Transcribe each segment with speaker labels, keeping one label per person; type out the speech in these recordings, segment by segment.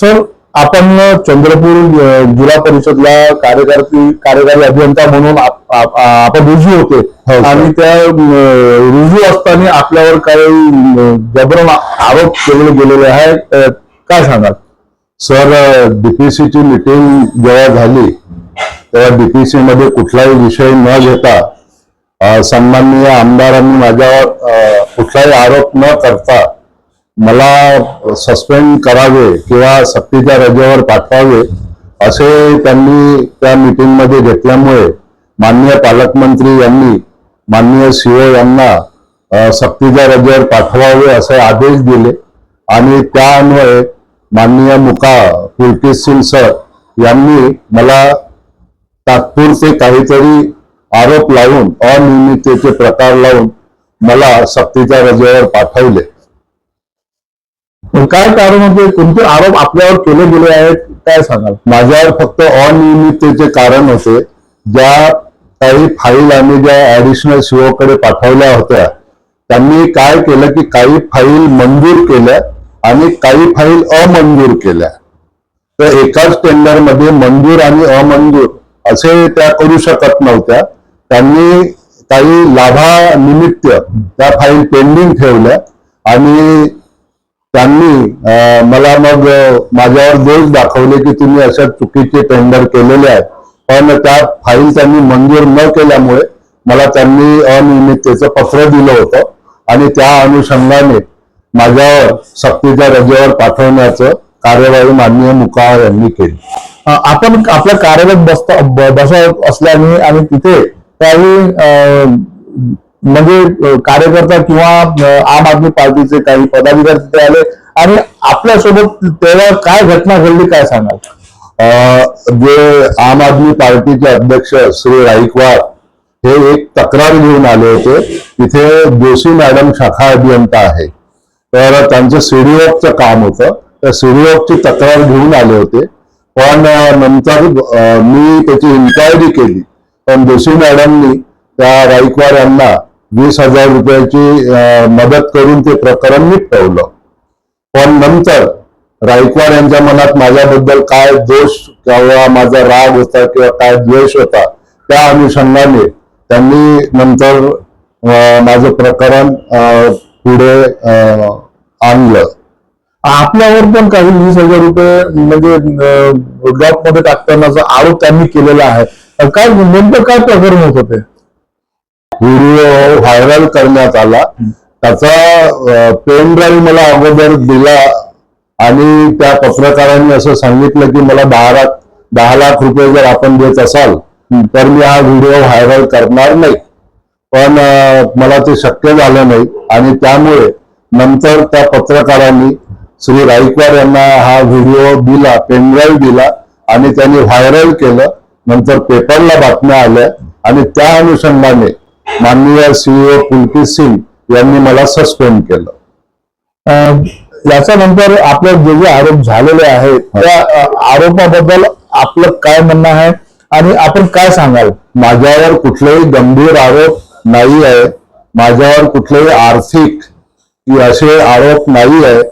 Speaker 1: Sir आपण चंद्रपूर जिल्हा परिषदला कार्यकारी कार्यकारी अभियंता म्हणून आप- आप- आपण रुजू होते.
Speaker 2: हो.
Speaker 1: आणि त्या रुजू असताना आपल्यावर काही जबरन आरोप केले गेलेले आहेत. काय सांगाल?
Speaker 2: सर डीपीसीची मीटिंग जेव्हा झाली तेव्हा डीपीसी मध्ये कुठलाही विषय न घेता सन्माननीय आमदारांनी माझ्यावर कुठलाही आरोप न करता मला सस्पेंड करावे किंवा सक्तीच्या रजेवर पाठवावे असे त्यांनी त्या मीटिंगमध्ये घेतल्यामुळे माननीय पालकमंत्री यांनी माननीय सीओ यांना सक्तीच्या रजेवर पाठवावे असे आदेश दिले. आणि त्या अन्वये माननीय मुका कुलकीत सिंग सर यांनी मला तात्पुरते काहीतरी आरोप लावून अनियमिततेचे प्रकार लावून मला सक्तीच्या रजेवर पाठवले.
Speaker 1: काय कारण होते? कोणते आरोप आपल्यावर केले गेले आहेत काय सांगाल?
Speaker 2: माझ्यावर फक्त अनियमिततेचे कारण होते. ज्या काही फाईल आम्ही ज्या ऍडिशनल सीओकडे पाठवल्या होत्या त्यांनी काय केलं की काही फाईल मंजूर केल्या आणि काही फाईल अमंजूर केल्या. तर एकाच टेंडरमध्ये मंजूर आणि अमंजूर असे त्या करू शकत नव्हत्या. त्यांनी काही लाभानिमित्त त्या फाईल पेंडिंग ठेवल्या आणि त्यांनी मला मग माझ्यावर दोष दाखवले की तुम्ही अशा चुकीचे टेंडर केलेले आहेत. पण त्या फाईल त्यांनी मंजूर न केल्यामुळे मला त्यांनी अनियमिततेचं पत्र दिलं होतं. आणि त्या अनुषंगाने माझ्यावर सक्तीच्या रजेवर पाठवण्याचं कार्यवाही माननीय मुकाळ यांनी केली.
Speaker 1: आपण आपल्या कार्यालयात बसता बसत असल्याने आणि तिथे त्यावेळी म्हणजे कार्यकर्ता किंवा आम आदमी पार्टीचे काही पदाधिकारी तिथे आले आणि आपल्यासोबत तेव्हा काय घटना घडली काय सांगाल?
Speaker 2: जे आम आदमी पार्टीचे अध्यक्ष श्री राईकवाड हे एक तक्रार घेऊन आले होते. तिथे जोशी मॅडम शाखा अभियंता आहे. तर त्यांचं सीडीओचं काम होतं. तर सीडीओची तक्रार घेऊन आले होते. पण नंतर मी त्याची इन्क्वायरी केली. पण जोशी मॅडमनी त्या राईकवाड यांना वीस हजार रुपयाची मदत करून ते प्रकरण निपटवलं पण नंतर रायकवाड यांच्या मनात माझ्याबद्दल काय दोष किंवा माझा राग होता किंवा काय द्वेष होता त्या अनुषंगाने त्यांनी नंतर माझं प्रकरण पुढे आणलं.
Speaker 1: आपल्यावर पण काही वीस हजार रुपये म्हणजे ड्रॉपमध्ये टाकतानाचा आरोप त्यांनी केलेला आहे. काय नेमकं काय प्रकरण होत होते?
Speaker 2: व्हिडिओ व्हायरल करण्यात आला. त्याचा पेन ड्राईव्ह मला अगोदर दिला आणि त्या पत्रकारांनी असं सांगितलं की मला दहा दहा लाख रुपये जर आपण देत असाल तर मी हा व्हिडिओ व्हायरल करणार नाही. पण मला ते शक्य झालं नाही आणि त्यामुळे नंतर त्या पत्रकारांनी श्री राईकवाड यांना हा व्हिडिओ दिला पेनड्राईव्ह दिला आणि त्यांनी व्हायरल केलं. नंतर पेपरला बातम्या आल्या आणि त्या अनुषंगाने माननीय सीईओ पुलकित सिंग यांनी मला सस्पेंड केलं.
Speaker 1: अ, याच्यानंतर आपले जे जे आरोप झालेले आहेत त्या अ, आरोपाबद्दल आपलं काय म्हणणं आहे आणि आपण काय सांगाल?
Speaker 2: माझ्यावर कुठलेही गंभीर आरोप नाही आहे. माझ्यावर कुठलेही आर्थिक असे आरोप नाही आहे.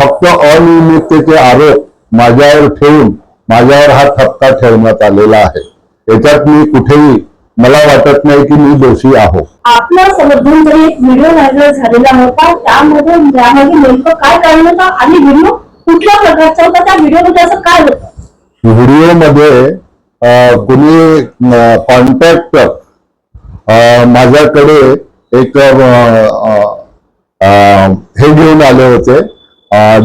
Speaker 2: फक्त अनियमिततेचे आरोप माझ्यावर ठेवून माझ्यावर हा ठपका ठेवण्यात आलेला आहे. याच्यात मी कुठेही मला वाटत नाही की मी दोषी आहो.
Speaker 3: आपल्या तरी एक व्हिडिओ व्हायरल झालेला होता त्यामध्ये त्यामागे नेमकं काय कारण होतं आणि व्हिडिओ कुठल्या प्रकारचा होता त्या व्हिडिओमध्ये असं काय होतं?
Speaker 2: व्हिडिओमध्ये कुणी कॉन्टॅक्ट माझ्याकडे एक हे घेऊन आले होते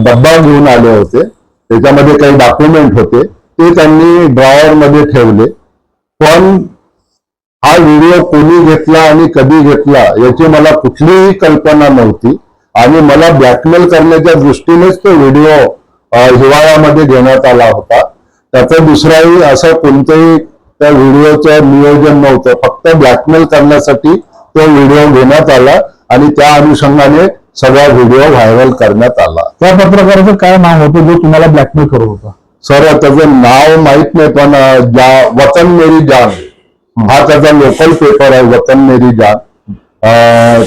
Speaker 2: डब्बा घेऊन आले होते. त्याच्यामध्ये काही डॉक्युमेंट होते. ते त्यांनी ड्रॉवर मध्ये ठेवले. पण हा व्हिडिओ कोणी घेतला आणि कधी घेतला याची मला कुठलीही कल्पना नव्हती. आणि मला ब्लॅकमेल करण्याच्या दृष्टीनेच तो व्हिडिओ हिवाळ्यामध्ये घेण्यात आला होता. त्याचं दुसराही असं कोणतंही त्या व्हिडिओचं नियोजन नव्हतं. फक्त ब्लॅकमेल करण्यासाठी तो व्हिडिओ घेण्यात आला आणि त्या अनुषंगाने सगळा व्हिडिओ व्हायरल करण्यात आला.
Speaker 1: त्या पत्रकाराचं काय नाव होतं जो तुम्हाला ब्लॅकमेल करत होता?
Speaker 2: सर त्याचं नाव माहीत नाही पण वतन मेरी जान. हा त्याचा लोकल पेपर आहे वतन मेरी जान.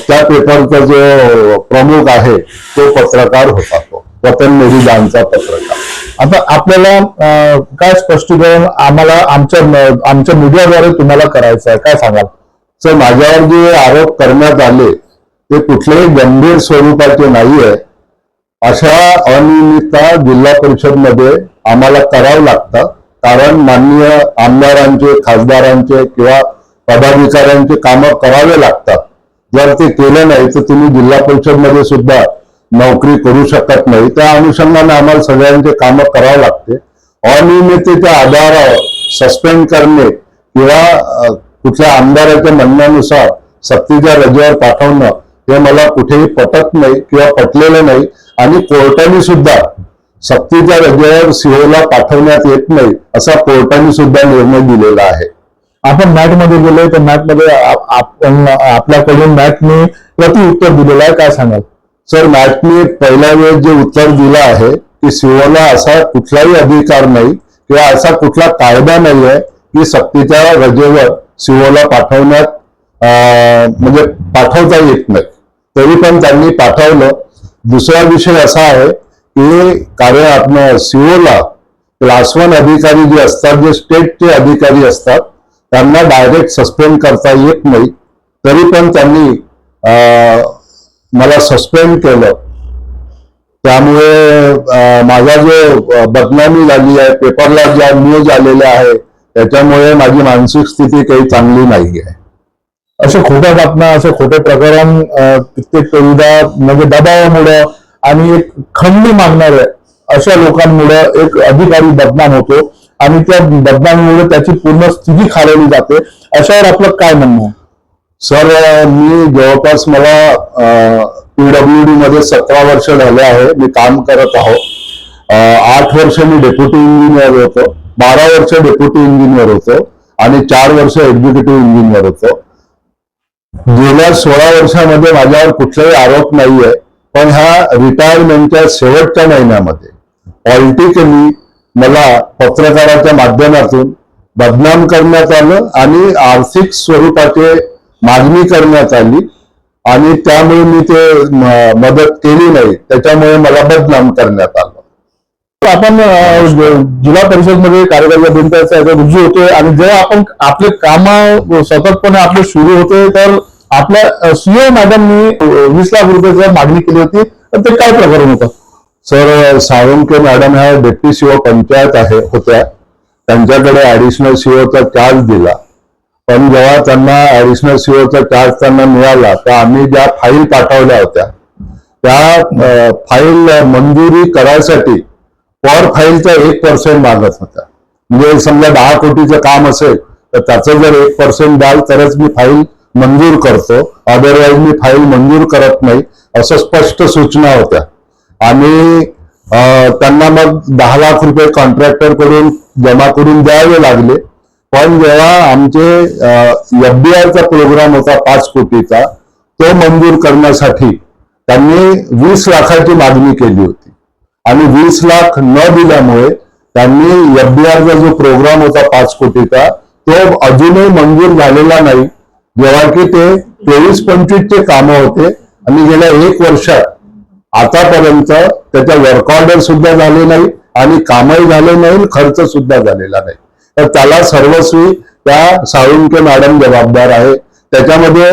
Speaker 2: त्या पेपरचा जो प्रमुख आहे तो पत्रकार होता तो वतन मेरी जानचा पत्रकार.
Speaker 1: आता आपल्याला काय स्पष्टीकरण आम्हाला आमच्या आमच्या मीडियाद्वारे तुम्हाला करायचं आहे काय सांगाल?
Speaker 2: सर माझ्यावर जे आरोप करण्यात आले ते कुठलेही गंभीर स्वरूपाचे नाहीये. अशा अनियमितता जिल्हा परिषदमध्ये आम्हाला करावं लागतं. कारण माननीय आमदारांचे खासदारांचे किंवा पदाधिकाऱ्यांचे कामं करावे लागतात. जर ते केलं नाही तर तुम्ही जिल्हा परिषदमध्ये सुद्धा नोकरी करू शकत नाही. त्या अनुषंगाने आम्हाला सगळ्यांचे कामं करावं लागते. अनियमिततेच्या आधारावर सस्पेंड करणे किंवा कुठल्या आमदाराच्या म्हणण्यानुसार सक्तीच्या रजेवर पाठवणं हे मला कुठेही पटत नाही किंवा पटलेलं नाही. आणि कोर्टाने सुद्धा सक्तीच्या रजेवर सीओला पाठवण्यात येत नाही असा कोर्टाने सुद्धा निर्णय दिलेला आहे.
Speaker 1: आपण मॅटमध्ये गेले तर मॅटमध्ये आप- आपण आपल्याकडून मॅटने प्रति उत्तर दिलेलं आहे काय सांगाल?
Speaker 2: सर मॅटने पहिल्या वेळेस जे उत्तर दिलं आहे की सीओला असा कुठलाही अधिकार नाही किंवा असा कुठला कायदा नाही आहे की सक्तीच्या रजेवर सीओला पाठवण्यात म्हणजे पाठवता येत नाही. तरी पण त्यांनी पाठवलं. दुसरा विषय असा आहे ते कार्य आपण सीओला क्लास वन अधिकारी जे असतात जे स्टेटचे अधिकारी असतात त्यांना डायरेक्ट सस्पेंड करता येत नाही. तरी पण त्यांनी मला सस्पेंड केलं. त्यामुळे माझा जो बदनामी झाली आहे पेपरला ज्या न्यूज आलेल्या आहे त्याच्यामुळे माझी मानसिक स्थिती काही चांगली नाही आहे
Speaker 1: अशा खोट्या बातम्या असे खोटे प्रकरण कित्येक कविता म्हणजे दबावामुळे आणि एक खंडी मागणारे अशा लोकांमुळे एक अधिकारी बदनाम होतो आणि त्या बदनामीमुळे त्याची पूर्ण स्थिती खालवली जाते. अशावर आपलं काय म्हणणं आहे?
Speaker 2: सर मी जवळपास मला पीडब्ल्यू डी मध्ये सतरा वर्ष झाले आहे. मी काम करत आहो आठ वर्ष मी डेप्युटी इंजिनियर होतो. बारा वर्ष डेप्युटी इंजिनियर होतो. आणि चार वर्ष एक्झिक्युटिव्ह इंजिनियर होतो. गेल्या सोळा वर्षामध्ये माझ्यावर कुठलाही आरोप नाहीये. पण ह्या रिटायरमेंटच्या शेवटच्या महिन्यामध्ये पॉलिटिकली मला पत्रकाराच्या माध्यमातून बदनाम करण्यात आलं आणि आर्थिक स्वरूपाचे मागणी करण्यात आली आणि त्यामुळे मी ते मदत केली नाही. त्याच्यामुळे मला बदनाम करण्यात आलं.
Speaker 1: आपण जिल्हा परिषदमध्ये कार्यकर्ता अभियंत्याचा रुजू होतोय आणि जेव्हा आपण आपले काम सततपणे आपले सुरू होते तर आपल्या सीओ मॅडमनी वीस लाख रुपयाची मागणी केली होती तर ते काय प्रकरण होतं?
Speaker 2: सर साळुंके मॅडम ह्या डेप्टी सीओ पंचायत आहे होत्या. त्यांच्याकडे ऍडिशनल सीओचा चार्ज दिला. पण जेव्हा त्यांना ऍडिशनल सीओचा चार्ज त्यांना मिळाला तर आम्ही ज्या फाईल पाठवल्या होत्या त्या फाईल मंजुरी करायसाठी पर फाईलचा एक पर्सेंट मागत होत्या. म्हणजे समजा दहा कोटीचं काम असेल तर त्याचं जर एक पर्सेंट द्याल तरच मी फाईल मंजूर करतो. अदरवाईज मी फाईल मंजूर करत नाही असं स्पष्ट सूचना होत्या. आणि त्यांना मग दहा लाख रुपये कॉन्ट्रॅक्टरकडून जमा करून द्यावे लागले. पण जेव्हा आमचे एफडीआयचा प्रोग्राम होता पाच कोटीचा तो मंजूर करण्यासाठी त्यांनी वीस लाखाची मागणी केली होती. आणि वीस लाख न दिल्यामुळे त्यांनी एफबीआरचा जो प्रोग्राम होता पाच कोटीचा तो अजूनही मंजूर झालेला नाही. जेव्हा की ते तेवीस पंचवीसचे कामं होते. आणि गेल्या एक वर्षात आतापर्यंत त्याच्या वर्क ऑर्डर सुद्धा झाले नाही आणि कामही झाले नाही खर्च सुद्धा झालेला नाही. तर त्याला सर्वस्वी त्या साळुंके मॅडम जबाबदार आहे. त्याच्यामध्ये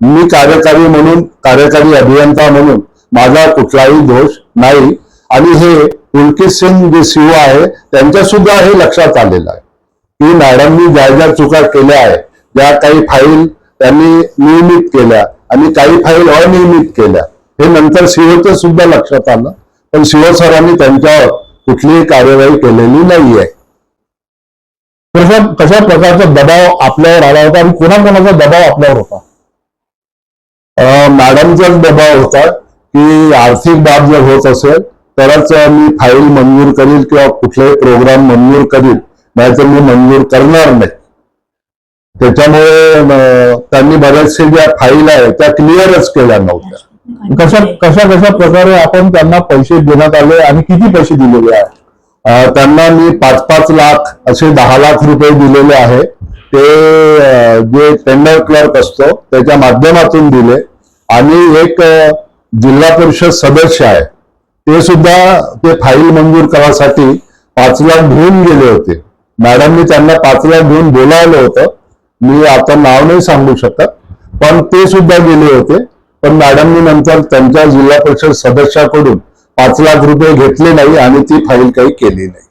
Speaker 2: मी कार्यकारी म्हणून कार्यकारी अभियंता म्हणून माझा कुठलाही दोष नाही. आणि हे पुलकित सिंग जे सीओ आहे त्यांच्या सुद्धा हे लक्षात आलेलं आहे. की मॅडमनी ज्या ज्या चुका केल्या आहे ज्या काही फाईल त्यांनी नियमित केल्या आणि काही फाईल अनियमित केल्या. हे नंतर सीओचं सुद्धा लक्षात आलं. पण सीओ सरांनी त्यांच्यावर कुठलीही कार्यवाही केलेली नाहीये.
Speaker 1: कशा प्रकारचा दबाव आपल्यावर आला होता आणि कोणाकोणाचा दबाव आपल्यावर होता?
Speaker 2: मॅडमचाच दबाव होता की आर्थिक बाब जर होत असेल तरच मी फाईल मंजूर करील किंवा कुठलाही प्रोग्राम मंजूर करील नाहीतर मी मंजूर करणार नाही. त्याच्यामुळे त्यांनी बरेचसे ज्या फाईल आहे त्या क्लिअरच केल्या नव्हत्या.
Speaker 1: कशा कशा कशा प्रकारे आपण त्यांना पैसे देण्यात आले आणि किती पैसे दिलेले आहे
Speaker 2: त्यांना मी पाच पाच लाख असे दहा लाख रुपये दिलेले आहे. ते जे टेंडर क्लर्क असतो त्याच्या माध्यमातून दिले. आणि एक जिल्हा परिषद सदस्य आहे. ते सुद्धा ते फाईल मंजूर करासाठी पाच लाख घेऊन गेले होते. मॅडमनी त्यांना पाच लाख घेऊन बोलावलं होतं. मी आता नाव नाही सांगू शकत पण ते सुद्धा गेले होते. पण मॅडमनी नंतर त्यांच्या जिल्हा परिषद सदस्याकडून पाच लाख रुपये घेतले नाही आणि ती फाईल काही केली नाही.